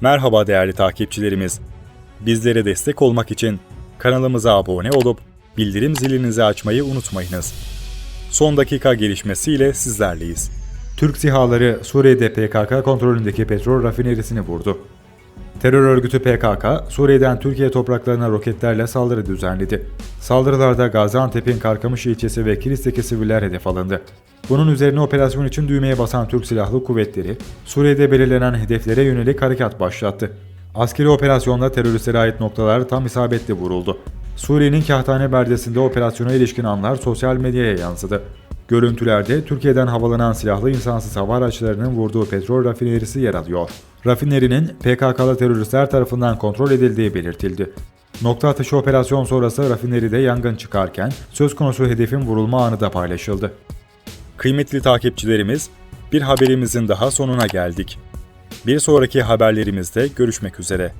Merhaba değerli takipçilerimiz. Bizlere destek olmak için kanalımıza abone olup bildirim zilinizi açmayı unutmayınız. Son dakika gelişmesiyle sizlerleyiz. Türk SİHA'ları Suriye'de PKK kontrolündeki petrol rafinerisini vurdu. Terör örgütü PKK, Suriye'den Türkiye topraklarına roketlerle saldırı düzenledi. Saldırılarda Gaziantep'in Karkamış ilçesi ve Kilis'teki siviller hedef alındı. Bunun üzerine operasyon için düğmeye basan Türk Silahlı Kuvvetleri, Suriye'de belirlenen hedeflere yönelik harekat başlattı. Askeri operasyonda teröristlere ait noktalar tam isabetli vuruldu. Suriye'nin Kahtane beldesinde operasyona ilişkin anlar sosyal medyaya yansıdı. Görüntülerde Türkiye'den havalanan silahlı insansız hava araçlarının vurduğu petrol rafinerisi yer alıyor. Rafinerinin PKK'lı teröristler tarafından kontrol edildiği belirtildi. Nokta atışı operasyon sonrası rafineride yangın çıkarken söz konusu hedefin vurulma anı da paylaşıldı. Kıymetli takipçilerimiz, bir haberimizin daha sonuna geldik. Bir sonraki haberlerimizde görüşmek üzere.